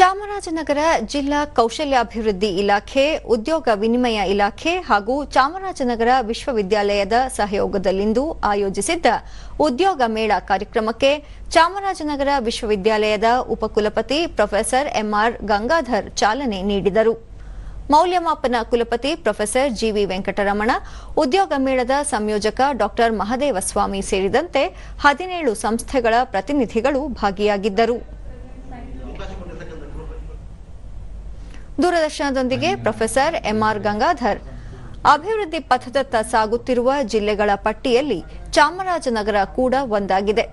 ಚಾಮರಾಜನಗರ ಜಿಲ್ಲಾ ಕೌಶಲ್ಯಾಭಿವೃದ್ಧಿ ಇಲಾಖೆ, ಉದ್ಯೋಗ ವಿನಿಮಯ ಇಲಾಖೆ ಹಾಗೂ ಚಾಮರಾಜನಗರ ವಿಶ್ವವಿದ್ಯಾಲಯದ ಸಹಯೋಗದಲ್ಲಿಂದು ಆಯೋಜಿಸಿದ್ದ ಉದ್ಯೋಗ ಮೇಳ ಕಾರ್ಯಕ್ರಮಕ್ಕೆ ಚಾಮರಾಜನಗರ ವಿಶ್ವವಿದ್ಯಾಲಯದ ಉಪಕುಲಪತಿ ಪ್ರೊಫೆಸರ್ ಎಂಆರ್ ಗಂಗಾಧರ್ ಚಾಲನೆ ನೀಡಿದರು. ಮೌಲ್ಯಮಾಪನ ಕುಲಪತಿ ಪ್ರೊಫೆಸರ್ ಜಿವಿ ವೆಂಕಟರಮಣ, ಉದ್ಯೋಗ ಮೇಳದ ಸಂಯೋಜಕ ಡಾಕ್ಟರ್ ಮಹದೇವಸ್ವಾಮಿ ಸೇರಿದಂತೆ ಹದಿನೇಳು ಸಂಸ್ಥೆಗಳ ಪ್ರತಿನಿಧಿಗಳು ಭಾಗಿಯಾಗಿದ್ದರು. ದೂರದರ್ಶನದೊಂದಿಗೆ ಪ್ರೊಫೆಸರ್ ಎಂಆರ್ ಗಂಗಾಧರ್. ಅಭಿವೃದ್ಧಿ ಪಥದತ್ತ ಸಾಗುತ್ತಿರುವ ಜಿಲ್ಲೆಗಳ ಪಟ್ಟಿಯಲ್ಲಿ ಚಾಮರಾಜನಗರ ಕೂಡ ಒಂದಾಗಿದೆ.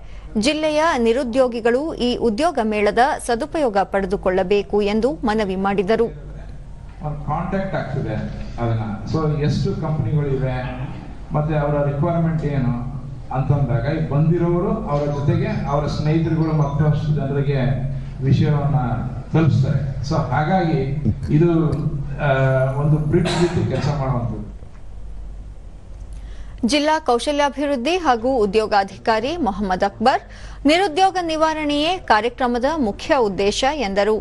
ಜಿಲ್ಲೆಯ ನಿರುದ್ಯೋಗಿಗಳು ಈ ಉದ್ಯೋಗ ಮೇಳದ ಸದುಪಯೋಗ ಪಡೆದುಕೊಳ್ಳಬೇಕು ಎಂದು ಮನವಿ ಮಾಡಿದರು. ಒಂದು ಕಾಂಟ್ಯಾಕ್ಟ್ ಆಗ್ತದೆ ಅದನ್ನ. ಸೊ ಎಷ್ಟು ಕಂಪ್ನಿಗಳಿವೆ ಮತ್ತೆ ಅವರ ರಿಕ್ವೈರ್ಮೆಂಟ್ ಏನು? ಅಂತಂದಾಗ ಈಗ ಬಂದಿರೋರು ಅವರ ಜೊತೆಗೆ ಅವರ ಸ್ನೇಹಿತರುಗಳು ಮತ್ತಷ್ಟು ಜನರಿಗೆ ವಿಷಯವನ್ನ ತಲುಪಿಸ್ತಾರೆ. ಸೊ ಹಾಗಾಗಿ ಇದು ಒಂದು ಬ್ರಿಡ್ಜ್ ರೀತಿ ಕೆಲಸ ಮಾಡುವಂಥದ್ದು. ಜಿಲ್ಲಾ ಕೌಶಲ್ಯಾಭಿವೃದ್ಧಿ ಹಾಗೂ ಉದ್ಯೋಗಾಧಿಕಾರಿ ಮೊಹಮ್ಮದ್ ಅಕ್ಬರ್ ನಿರುದ್ಯೋಗ ನಿವಾರಣೆಯೇ ಕಾರ್ಯಕ್ರಮದ ಮುಖ್ಯ ಉದ್ದೇಶ ಎಂದರು.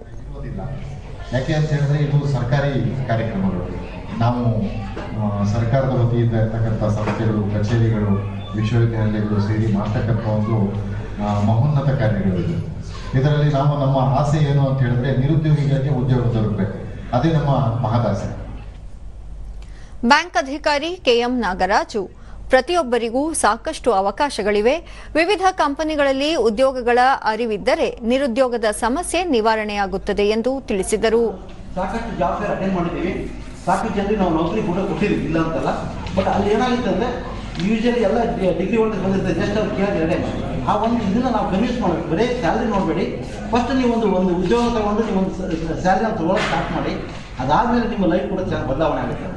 ಯಾಕೆ ಅಂತ ಹೇಳಿದ್ರೆ ಇದು ಸರ್ಕಾರಿ ಕಾರ್ಯಕ್ರಮಗಳು. ನಾವು ಸರ್ಕಾರದ ವತಿಯಿಂದ ಇರ್ತಕ್ಕಂಥ ಸಂಸ್ಥೆಗಳು ಕಚೇರಿಗಳು ವಿಶ್ವವಿದ್ಯಾಲಯಗಳು ಸೇರಿ ಮಾಡ್ತಕ್ಕಂಥ ಒಂದು ಮಹೋನ್ನತ ಕಾರ್ಯಗಳು ಇದು ಇದರಲ್ಲಿ ನಾವು ನಮ್ಮ ಆಸೆ ಏನು ಅಂತ ಹೇಳಿದ್ರೆ ನಿರುದ್ಯೋಗಿಗಳಿಗೆ ಉದ್ಯೋಗ ದೊರಕಬೇಕು. ಅದೇ ನಮ್ಮ ಮಹದಾಸೆ. ಬ್ಯಾಂಕ್ ಅಧಿಕಾರಿ ಕೆಎಂ ನಾಗರಾಜು ಪ್ರತಿಯೊಬ್ಬರಿಗೂ ಸಾಕಷ್ಟು ಅವಕಾಶಗಳಿವೆ. ವಿವಿಧ ಕಂಪನಿಗಳಲ್ಲಿ ಉದ್ಯೋಗಗಳ ಅರಿವಿದ್ದರೆ ನಿರುದ್ಯೋಗದ ಸಮಸ್ಯೆ ನಿವಾರಣೆಯಾಗುತ್ತದೆ ಎಂದು ತಿಳಿಸಿದರು. ಸಾಕಷ್ಟು ಜಾಬ್ ಅಟೆಂಡ್ ಮಾಡಿದ್ದೀವಿ. ಸಾಕಷ್ಟು ಜನರಿಗೆ ನಾವು ನೌಕರಿ ಕೂಡ ಕೊಟ್ಟಿದ್ದೀವಿ ಇಲ್ಲ ಅಂತಲ್ಲ. ಬಟ್ ಅಲ್ಲಿ ಏನಾಗಿತ್ತು ಅಂದರೆ ಯೂಶಲಿ ಎಲ್ಲ ಡಿಗ್ರಿ ಹೋಲ್ಡರ್ಸ್ ಬಂದಿರ್ತಾರೆ. ಜಸ್ಟ್ ಅವ್ರು ಕೇಳಿದ್ರೆ ಆ ಒಂದು ಇದನ್ನ ನಾವು ಕನ್ವಿನ್ಸ್ ಮಾಡಬೇಕು ಬರೀ ಸ್ಯಾಲ್ರಿ ನೋಡಬೇಡಿ. ಫಸ್ಟ್ ನೀವು ಒಂದು ಒಂದು ಉದ್ಯೋಗ ತಗೊಂಡು ನೀವು ಒಂದು ಸ್ಯಾಲ್ರಿನ ತಗೊಳ್ಳೋಕೆ ಸ್ಟಾರ್ಟ್ ಮಾಡಿ. ಅದಾದಮೇಲೆ ನಿಮ್ಮ ಲೈಫ್ ಕೂಡ ಚೆನ್ನಾಗಿ ಬದಲಾವಣೆ ಆಗುತ್ತೆ.